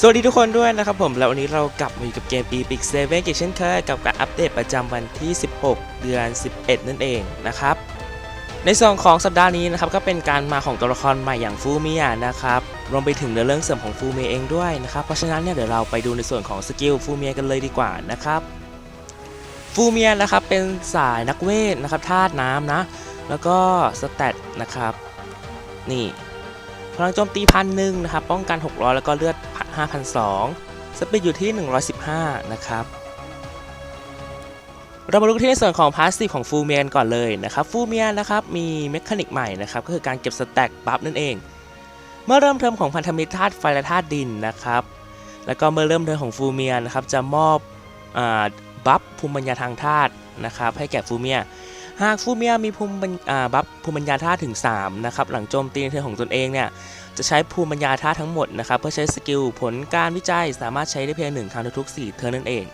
สวัสดีทุกคนด้วยนะครับผมแล้ววันนี้เรากลับมาอยู่กับเกม Epic 7อีกเช่นเคยกับการอัปเดตประจำวันที่ 16 เดือน 11 นั่นเองนะครับ ในส่วนของสัปดาห์นี้นะครับก็เป็นการมาของตัวละครใหม่อย่างฟูเมียนะครับรวมไปถึงในเรื่องเสริมของฟูเมียเองด้วยนะครับเพราะฉะนั้นเนี่ยเดี๋ยวเราไปดูในส่วนของสกิลฟูเมียกันเลยดีกว่านะครับฟูเมียนะครับเป็นสายนักเวทนะครับธาตุน้ำนะแล้วก็สเตตนะครับนี่ พลังโจมตีพันหนึ่งนะครับ ป้องกัน 600 แล้วก็เลือด 5,002สปีดอยู่ที่ 115 นะครับ เรามาดูที่ในส่วนของพาสซีฟของฟูเมียนก่อนเลยนะครับ ฟูเมียนนะครับ มีเมคานิกใหม่นะครับ ก็คือการเก็บสแต็กบัฟนั่นเอง เมื่อเริ่มเทอมของพันธมิตรธาตุไฟและธาตุดินนะครับ แล้วก็เมื่อเริ่มเทอมของฟูเมียนนะครับ จะมอบอบัฟภูมิปัญญาทางธาตุนะครับ ให้แก่ฟูเมียน หากฟูเมียมีภูมิปัญอ่าบัฟภูมิปัญญาธาตุถึง 3 นะครับ หลังโจมตีในเทิร์นของตนเองเนี่ยจะใช้ภูมิปัญญาธาตุทั้งหมดนะครับ เพื่อใช้สกิลผลการวิจัยสามารถใช้ได้เพียงหนึ่งครั้งทุกๆ4เทิร์นนั่นเอง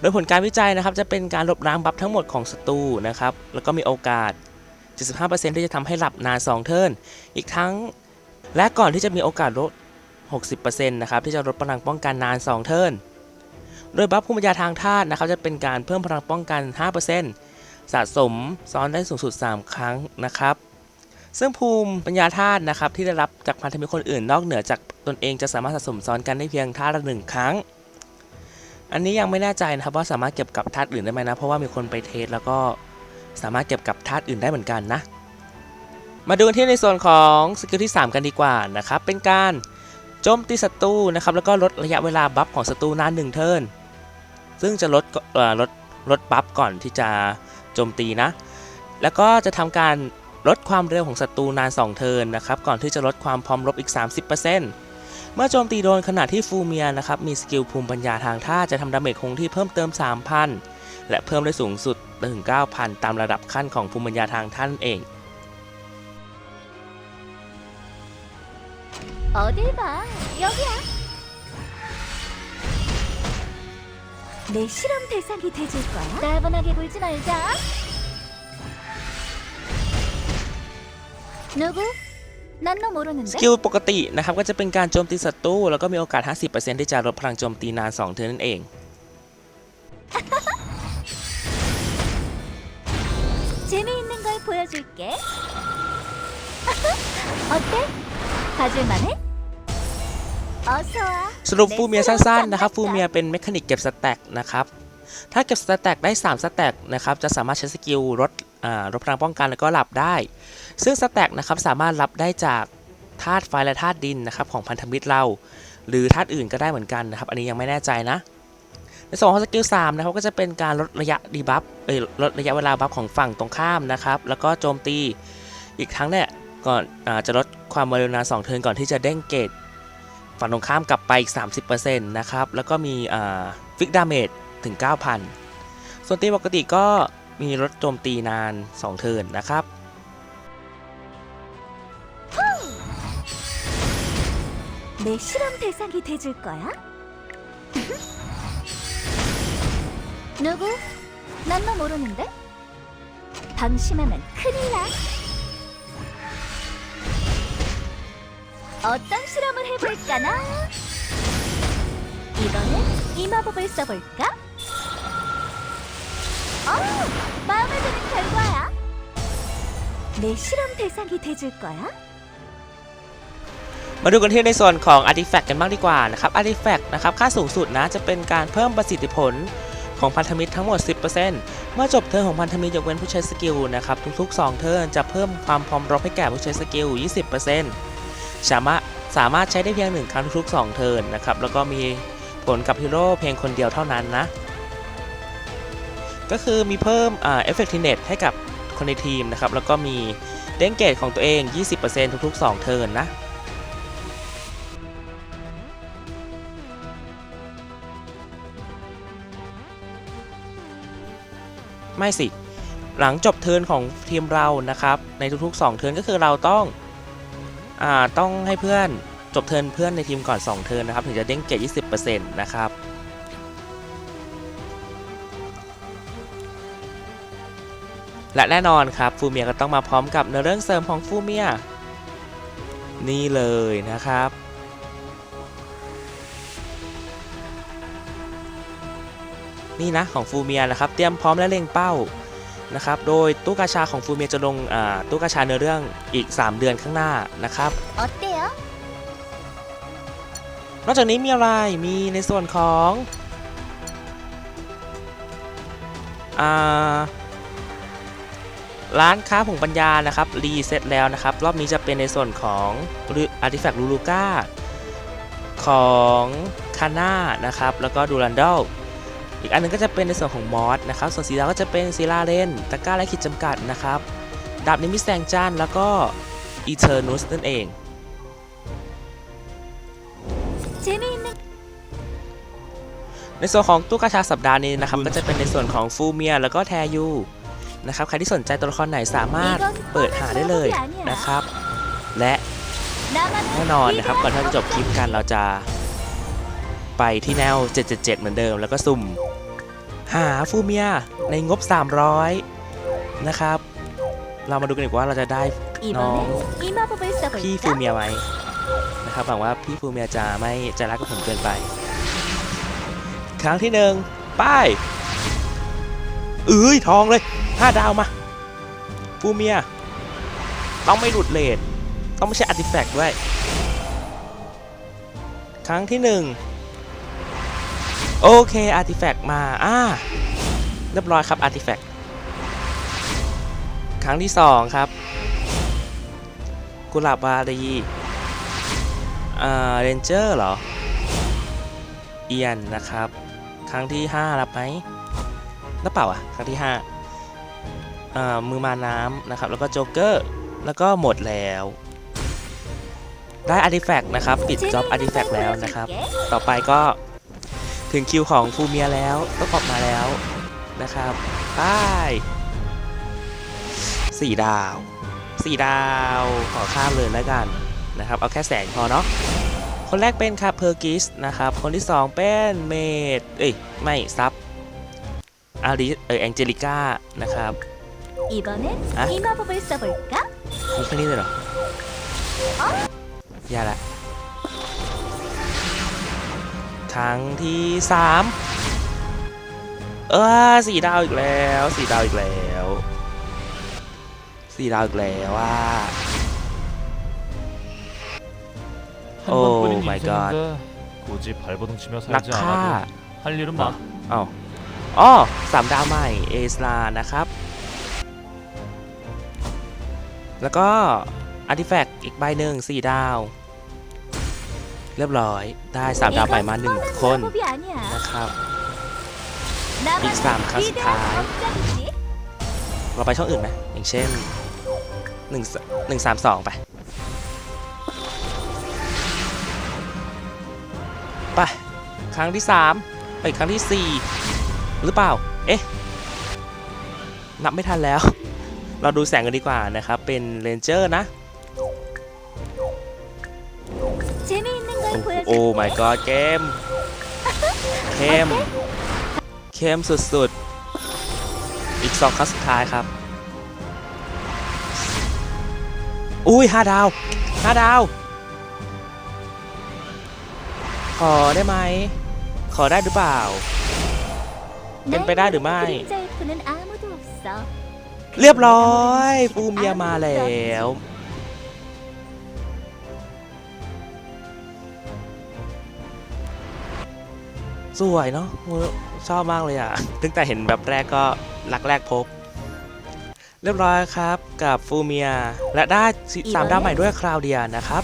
โดยผลการวิจัยนะครับจะเป็นการลบล้างบัฟทั้งหมดของศัตรูนะครับแล้วก็มีโอกาส 75%ที่จะทำให้หลับนาน 2 เทิร์นอีกทั้งและก่อนที่จะมีโอกาสลด 60%นะครับที่จะลดพลังป้องกันนาน 2 เทิร์นโดยบัฟภูมิปัญญาทางธาตุนะครับจะเป็นการเพิ่มพลังป้องกัน 5% สะสมซ้อนได้สูงสุด 3 ครั้งนะครับ ซึ่งภูมิปัญญาธาตุนะครับที่ได้รับจากพันธมิตรคนอื่นนอกเหนือจากตนเองจะสามารถสะสมซ้อนกันได้เพียงธาตุละหนึ่งครั้ง อันนี้ยังไม่แน่ใจนะครับว่าสามารถเก็บกับธาตุอื่นได้ไหมนะ เพราะว่ามีคนไปเทสแล้วก็สามารถเก็บกับธาตุอื่นได้เหมือนกันนะ มาดูกันที่ในส่วนของสกิลที่ 3 กันดีกว่านะครับเป็นการโจมตีศัตรูนะครับแล้วก็ลดระยะเวลาบัฟของศัตรูนานหนึ่งเทิร์นซึ่งจะลดลดลดบัฟก่อนที่จะ โจมตีนะ แล้วก็จะทำการลดความเร็วของศัตรูนาน 2 เทิร์นนะครับ ก่อนที่จะลดความพร้อมรบอีก 30%เมื่อโจมตีโดนขณะที่ฟูเมียนะครับ มีสกิลภูมิปัญญาทางท่าตุจะทำดาเมจคงที่เพิ่มเติม 3,000 และเพิ่มได้สูงสุดถึง 9,000 ตามระดับขั้นของภูมิปัญญาทางท่านเอง 어딜 봐 여기야 내 실험 대상이 돼줄 거야 따분하게 굴지 말자 누구? 난 너 ส 모르는데 กิลปกตินะครับก็จะเป็นการโจมตีศัตรูแล้วก็มีโอกาส 50%ที่จะลดพลังโจมตีนาน 2 เทิร์นนั่นเอง 재미있는 걸 보여줄게 어때? 봐줄만해? สรุปฟูเมียสั้นๆนะครับฟูเมียเป็นเมคานิกเก็บสแต็กนะครับถ้าเก็บสแต็กได้ 3 สแต็กนะครับจะสามารถใช้สกิลลดลดพลังป้องกันแล้วก็หลับได้ ซึ่งสแต็กนะครับสามารถรับได้จากธาตุไฟและธาตุดินนะครับของพันธมิตรเรา หรือธาตุอื่นก็ได้เหมือนกันนะครับอันนี้ยังไม่แน่ใจนะ ในส่วนของสกิล3นะครับก็จะเป็นการลดระยะดีบัฟเอ้ยลดระยะเวลาบัฟของฝั่งตรงข้ามนะครับแล้วก็โจมตีอีกทั้งเนี่ยก่อนอจะลดความเร็วนานสองเทิร์นก่อนที่จะเด้งเกต ฝั่งตรงข้ามกลับไปอีก 30%นะครับ แล้วก็มีฟิกดาเมจถึง 9,000 ส่วนตีปกติก็มีลดโจมตีนาน 2 เทิร์นนะครับ 내 실험 대상이 돼줄 거야 누구? 난 너 모르는데 방심하면 큰일 나 어떤 실험을 해볼까나 이번엔 이 마법을 써볼까? 어, 마음에 드는 결과야 내 실험 대상이 돼줄 거야 มาดูกันที่ในส่วนของ Artifact กันบ้างดีกว่านะครับ Artifact นะครับค่าสูงสุดนะจะเป็นการเพิ่มประสิทธิผลของพันธมิตรทั้งหมด 10%เมื่อจบเทิร์นของพันธมิตรยกเว้นผู้ใช้สกิลนะครับทุกๆ 2 เทิร์นจะเพิ่มความพร้อมรบให้แก่ผู้ใช้สกิล 20% สามารถสามารถใช้ได้เพียง1ครั้งทุกๆ2เทิร์นนะครับ แล้วก็มีผลกับฮีโร่เพียงคนเดียวเท่านั้นนะ ก็คือมีเพิ่มเอ่า effectiveness ให้กับคนในทีมนะครับ แล้วก็มีเด้งเกตของตัวเอง 20%ทุกๆ 2 เทิร์นนะไม่สิ หลังจบเทิร์นของทีมเรานะครับ ในทุกๆ 2 เทิร์นก็คือเราต้อง ต้องให้เพื่อนจบเทินเพื่อนในทีมก่อน 2 เทินนะครับ ถึงจะเด้งเกรด20%นะครับและแน่นอนครับฟูเมียก็ต้องมาพร้อมกับเนเรื่องเสริมของฟูเมียนี่เลยนะครับ นี่นะของฟูเมียนะครับ เตรียมพร้อมและเล็งเป้า นะครับ โดยตู้กาชาของฟูเมจะลงตู้กาชาเนื้อเรื่องอีก 3 เดือนข้างหน้านะครับนอกจากนี้มีอะไร มีในส่วนของร้านค้าผงปัญญานะครับรีเซ็ตแล้วนะครับ รอบนี้จะเป็นในส่วนของอาร์ติแฟกต์ลูลูก้าของคาน่านะครับ แล้วก็ดูรันดอล อีกอันนึงก็จะเป็นในส่วนของมอสนะครับ ส่วนสีดาก็จะเป็นซีลาเลนตะก้าและขีดจำกัดนะครับ ดาบนิมิสแสงจันแล้วก็อีเทอร์นูสนั่นเองในส่วนของตู้กาชาสัปดาห์นี้นะครับก็จะเป็นในส่วนของฟูเมียแล้วก็แทยูนะครับใครที่สนใจตัวละครไหนสามารถเปิดหาได้เลยนะครับ และแน่นอนนะครับก่อนที่จะจบคลิปกันเราจะ ไปที่แนว 777 เหมือนเดิมแล้วก็สุ่ม หาฟูเมียในงบ 300 นะครับ เรามาดูกันอีกว่าเราจะได้น้องพี่ฟูเมียไหมนะครับหวังว่าพี่ฟูเมียจะไม่จะรักกับผมเกินไป ครั้งที่หนึ่งป้ายเอ้ยทองเลยห้าดาวมาฟูเมีย ต้องไม่หลุดเลทต้องไม่ใช่อาร์ติแฟกต์ด้วย ครั้งที่หนึ่ง โอเคอาร์ติแฟกต์มา อ่า เรียบร้อยครับอาร์ติแฟกต์ครั้งที่สองครับ กุหลาบวารีอ่าเรนเจอร์เหรอ เอียนนะครับ ครั้งที่ 5 รับไหมรับเปล่าอะ ครั้งที่5อ่ามือมาน้ำนะครับ แล้วก็โจ๊กเกอร์ แล้วก็หมดแล้วได้อาร์ติแฟกต์นะครับ ปิดจ็อบอาร์ติแฟกต์แล้วนะครับ ต่อไปก็ ถึงคิวของฟูเมียแล้วต้องออกมาแล้วนะครับไปสี่ดาวสี่ดาว ขอข้ามเลยแล้วกันนะครับ เอาแค่แสงพอเนาะคนแรกเป็นครับเพอร์กิสนะครับ คนที่ 2 เป็นเมดเอ้ย ไม่ซับอาริเออแองเจลิก้านะครับอีบอนเนสอีมาบริสบริก้คงแค่นี้เลยเหรอ อย่าละ ครั้งที่สามเออสี่ดาวอีกแล้วสี่ดาวอีกแล้วสี่ดาวอีกแล้วว่า 한 오 번뿐인 마이 인생인데 굳이 발버둥 치며 นัก 살지 ฆ่า 않아도 할 일은 많 อ้าวอ๋อสามดาวใหม่เอสลานะครับ แล้วก็อาร์ติแฟกต์อีกใบหนึ่งสี่ดาว เรียบร้อยได้สามดาวไปมาหนึ่งคนนะครับ อีกสามครั้งสุดท้ายเราไปช่องอื่นไหมอย่างเช่นหนึ่งหนึ่งสามสองไปไปครั้งที่สามไปครั้งที่สี่หรือเปล่า เอ๊ะ นับไม่ทันแล้ว เราดูแสงกันดีกว่านะครับ เป็นเรนเจอร์นะ โอ้ my god เกมเข้มเข้มสุดๆ อีกสองครั้งสุดท้ายครับ อุ้ยห้าดาวห้าดาว ขอได้ไหม ขอได้หรือเปล่า เป็นไปได้หรือไม่ เรียบร้อย ปูเมียมาแล้ว สวยเนาะชอบมากเลยอะ่ะตั้งแต่เห็นแบบแรกก็รักแรกพบ เรียบร้อยครับกับฟูเมีย และได้สามดาวใหม่ด้วยคราวเดียนะครับ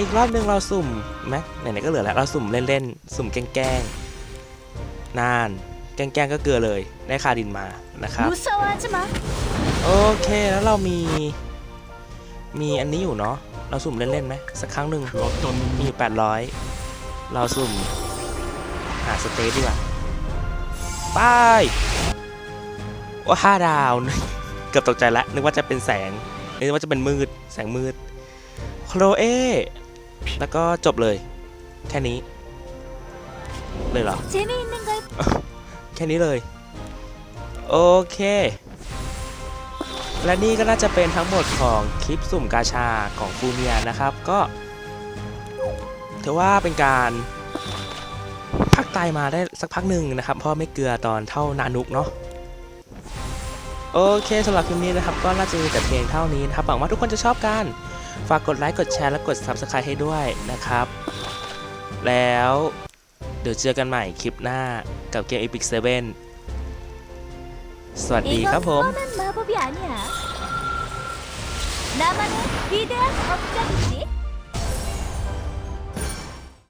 อีกรอบหนึ่งเราสุ่มไหมไหนๆก็เหลือแล้วเราสุ่มเล่นๆสุ่มแกล้งๆนาน แกล้งก็เกลือเลยได้คาดินมานะครับโอเคแล้วเรามี มีอันนี้อยู่เนาะเราสุ่มเล่นๆไหมสักครั้งหนึ่งมีอยู่800 เราสุ่มาสเตทดีกว่าไปว่าห้าดาว เกือบตกใจละนึกว่าจะเป็นแสงนึกว่าจะเป็นมืดแสงมืดโครเอแล้วก็จบเลย แค่นี้ เลยเหรอแค่นี้เลย โอเค และนี่ก็น่าจะเป็นทั้งหมดของคลิปสุ่มกาชาของฟูเมียนะครับ ก็ถือว่าเป็นการ ตายมาได้สักพักหนึ่งนะครับ เพราะไม่เกลือตอนเท่านานุกเนาะ โอเคสำหรับคลิปนี้นะครับ ก็น่าจะมีแต่เพียงเท่านี้นะครับ หวังว่าทุกคนจะชอบกัน ฝากกดไลค์ กดแชร์ และกด Subscribe ให้ด้วยนะครับ แล้วเดี๋ยวเจอกันใหม่คลิปหน้ากับเกม Epic 7 สวัสดีครับผม 뻔한 마법이 아니야. 나만의 위대한 법장이지.